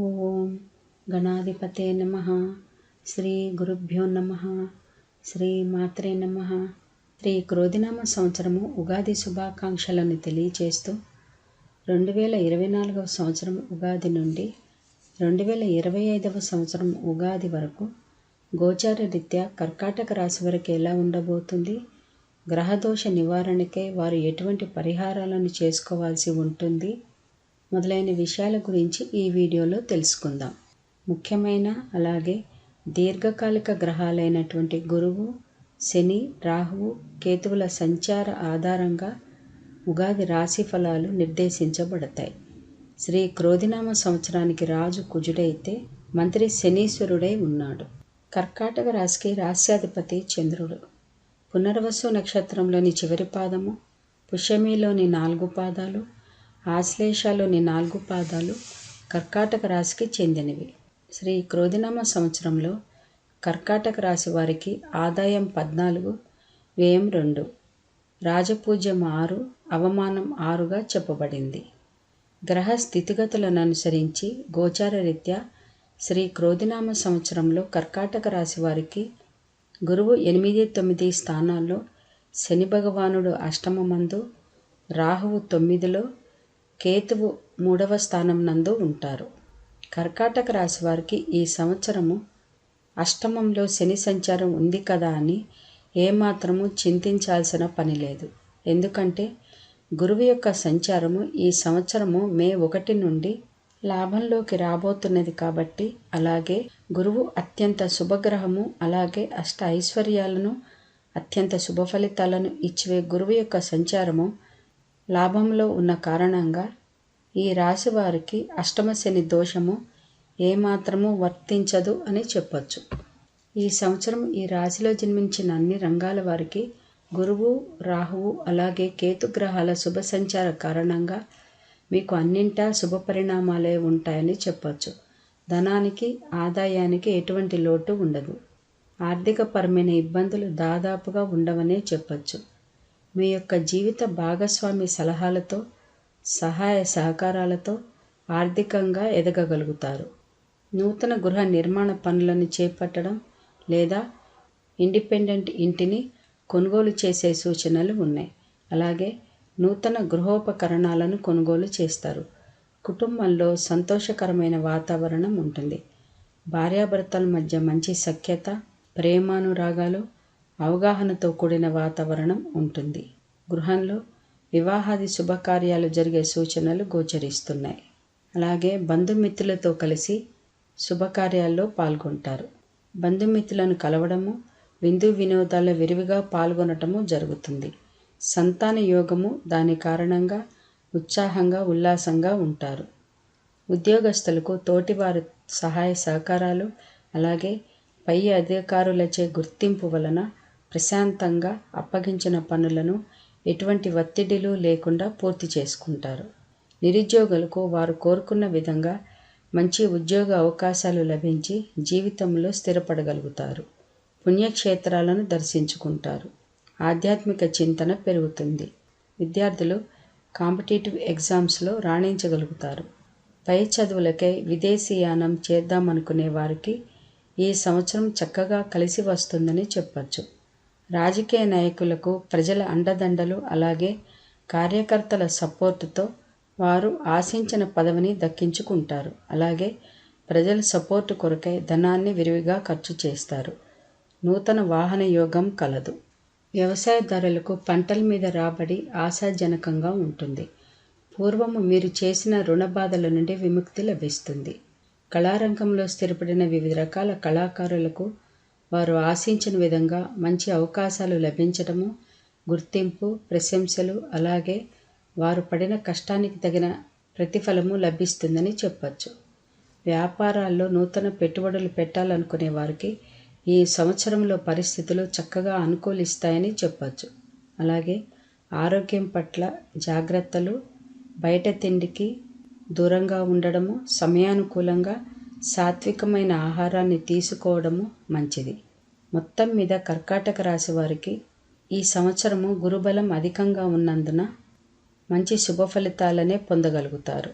ఓం గణాధిపతే నమ. శ్రీ గురుభ్యో నమ. శ్రీ మాత్రే నమ. శ్రీ క్రోధినామ సంవత్సరము ఉగాది శుభాకాంక్షలను తెలియచేస్తూ రెండు వేల ఇరవై నాలుగవ సంవత్సరం ఉగాది నుండి రెండు వేల ఇరవై ఐదవ సంవత్సరం ఉగాది వరకు గోచార రీత్యా కర్కాటక రాశి వరకు ఎలా ఉండబోతుంది? గ్రహదోష నివారణకై వారు ఎటువంటి పరిహారాలను చేసుకోవాల్సి ఉంటుంది? మొదలైన విషయాల గురించి ఈ వీడియోలో తెలుసుకుందాం. ముఖ్యమైన అలాగే దీర్ఘకాలిక గ్రహాలైనటువంటి గురువు శని రాహువు కేతువుల సంచార ఆధారంగా ఉగాది రాశి ఫలాలు నిర్దేశించబడతాయి. శ్రీ క్రోధినామ సంవత్సరానికి రాజు కుజుడైతే మంత్రి శనీశ్వరుడై ఉన్నాడు. కర్కాటక రాశికి రాశ్యాధిపతి చంద్రుడు. పునర్వసు నక్షత్రంలోని చివరి పాదము పుష్యమిలోని నాలుగు పాదాలు ఆశ్లేషలోని నాలుగు పాదాలు కర్కాటక రాశికి చెందినవి. శ్రీ క్రోధినామ సంవత్సరంలో కర్కాటక రాశి వారికి ఆదాయం పద్నాలుగు వ్యయం రెండు. రాజపూజ్యం ఆరు అవమానం ఆరుగా చెప్పబడింది. గ్రహ స్థితిగతులను అనుసరించి గోచార రీత్యా శ్రీ క్రోధినామ సంవత్సరంలో కర్కాటక రాశి వారికి గురువు ఎనిమిది తొమ్మిది స్థానాల్లో శని భగవానుడు అష్టమమందు రాహువు తొమ్మిదిలో కేతువు మూడవ స్థానం నందు ఉంటారు. కర్కాటక రాశి వారికి ఈ సంవత్సరము అష్టమంలో శని సంచారం ఉంది కదా అని ఏమాత్రము చింతించాల్సిన పని లేదు. ఎందుకంటే గురువు యొక్క సంచారము ఈ సంవత్సరము మే ఒకటి నుండి లాభంలోకి రాబోతున్నది కాబట్టి అలాగే గురువు అత్యంత శుభగ్రహము అలాగే అష్ట ఐశ్వర్యాలను అత్యంత శుభ ఫలితాలను ఇచ్చే గురువు యొక్క సంచారము లాభంలో ఉన్న కారణంగా ఈ రాశి వారికి అష్టమ శని దోషము ఏమాత్రము వర్తించదు అని చెప్పొచ్చు. ఈ సంవత్సరం ఈ రాశిలో జన్మించిన అన్ని రంగాల వారికి గురువు రాహువు అలాగే కేతుగ్రహాల శుభ సంచార కారణంగా మీకు అన్నింటా శుభ పరిణామాలే ఉంటాయని చెప్పొచ్చు. ధనానికి ఆదాయానికి ఎటువంటి లోటు ఉండదు. ఆర్థికపరమైన ఇబ్బందులు దాదాపుగా ఉండవనే చెప్పొచ్చు. మీ యొక్క జీవిత భాగస్వామి సలహాలతో సహాయ సహకారాలతో ఆర్థికంగా ఎదగగలుగుతారు. నూతన గృహ నిర్మాణ పనులను చేపట్టడం లేదా ఇండిపెండెంట్ ఇంటిని కొనుగోలు చేసే సూచనలు ఉన్నాయి. అలాగే నూతన గృహోపకరణాలను కొనుగోలు చేస్తారు. కుటుంబంలో సంతోషకరమైన వాతావరణం ఉంటుంది. భార్యాభర్తల మధ్య మంచి సఖ్యత ప్రేమానురాగాలు అవగాహనతో కూడిన వాతావరణం ఉంటుంది. గృహంలో వివాహాది శుభకార్యాలు జరిగే సూచనలు గోచరిస్తున్నాయి. అలాగే బంధుమిత్రులతో కలిసి శుభకార్యాల్లో పాల్గొంటారు. బంధుమిత్రులను కలవడము విందు వినోదాల్లో విరివిగా పాల్గొనటము జరుగుతుంది. సంతాన యోగము దాని కారణంగా ఉత్సాహంగా ఉల్లాసంగా ఉంటారు. ఉద్యోగస్తులకు తోటివారి సహాయ సహకారాలు అలాగే పై అధికారులచే గుర్తింపు వలన ప్రశాంతంగా అప్పగించిన పనులను ఎటువంటి ఒత్తిడిలు లేకుండా పూర్తి చేసుకుంటారు. నిరుద్యోగులకు వారు కోరుకున్న విధంగా మంచి ఉద్యోగ అవకాశాలు లభించి జీవితంలో స్థిరపడగలుగుతారు. పుణ్యక్షేత్రాలను దర్శించుకుంటారు. ఆధ్యాత్మిక చింతన పెరుగుతుంది. విద్యార్థులు కాంపిటేటివ్ ఎగ్జామ్స్లో రాణించగలుగుతారు. పై చదువులకై విదేశీయానం చేద్దామనుకునే వారికి ఈ సంవత్సరం చక్కగా కలిసి వస్తుందని చెప్పచ్చు. రాజకీయ నాయకులకు ప్రజల అండదండలు అలాగే కార్యకర్తల సపోర్టుతో వారు ఆశించిన పదవిని దక్కించుకుంటారు. అలాగే ప్రజల సపోర్టు కొరకై ధనాన్ని విరివిగా ఖర్చు చేస్తారు. నూతన వాహన యోగం కలదు. వ్యవసాయదారులకు పంటల మీద రాబడి ఆశాజనకంగా ఉంటుంది. పూర్వము మీరు చేసిన రుణ బాధల నుండి విముక్తి లభిస్తుంది. కళారంగంలో స్థిరపడిన వివిధ రకాల కళాకారులకు వారు ఆశించిన విధంగా మంచి అవకాశాలు లభించడము గుర్తింపు ప్రశంసలు అలాగే వారు పడిన కష్టానికి తగిన ప్రతిఫలము లభిస్తుందని చెప్పచ్చు. వ్యాపారాల్లో నూతన పెట్టుబడులు పెట్టాలనుకునే వారికి ఈ సంవత్సరంలో పరిస్థితులు చక్కగా అనుకూలిస్తాయని చెప్పచ్చు. అలాగే ఆరోగ్యం పట్ల జాగ్రత్తలు బయట తిండికి దూరంగా ఉండడము సమయానుకూలంగా సాత్వికమైన ఆహారాన్ని తీసుకోవడము మంచిది. మొత్తం మీద కర్కాటక రాశి వారికి ఈ సంవత్సరము గురుబలం అధికంగా ఉన్నందున మంచి శుభ ఫలితాలనే పొందగలుగుతారు.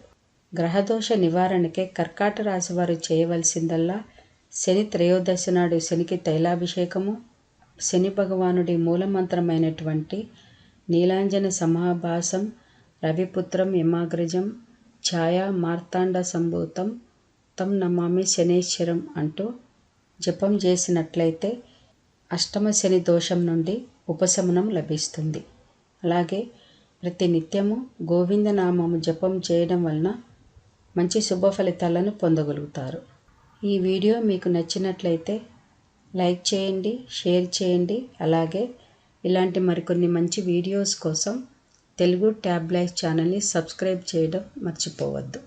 గ్రహదోష నివారణకే కర్కాట రాశి వారు చేయవలసిందల్లా శని త్రయోదశి నాడు శనికి తైలాభిషేకము శని భగవానుడి మూలమంత్రమైనటువంటి నీలాంజన సమాభాసం రవిపుత్రం యమాగ్రజం ఛాయా మార్తాండ సంభూతం తం నమామి శనేశ్వరం అంటూ జపం చేసినట్లయితే అష్టమ శని దోషం నుండి ఉపశమనం లభిస్తుంది. అలాగే ప్రతి నిత్యము గోవిందనామము జపం చేయడం వలన మంచి శుభ ఫలితాలను పొందగలుగుతారు. ఈ వీడియో మీకు నచ్చినట్లయితే లైక్ చేయండి షేర్ చేయండి. అలాగే ఇలాంటి మరికొన్ని మంచి వీడియోస్ కోసం తెలుగు ట్యాబ్లైట్ ఛానల్ని సబ్స్క్రైబ్ చేయడం మర్చిపోవద్దు.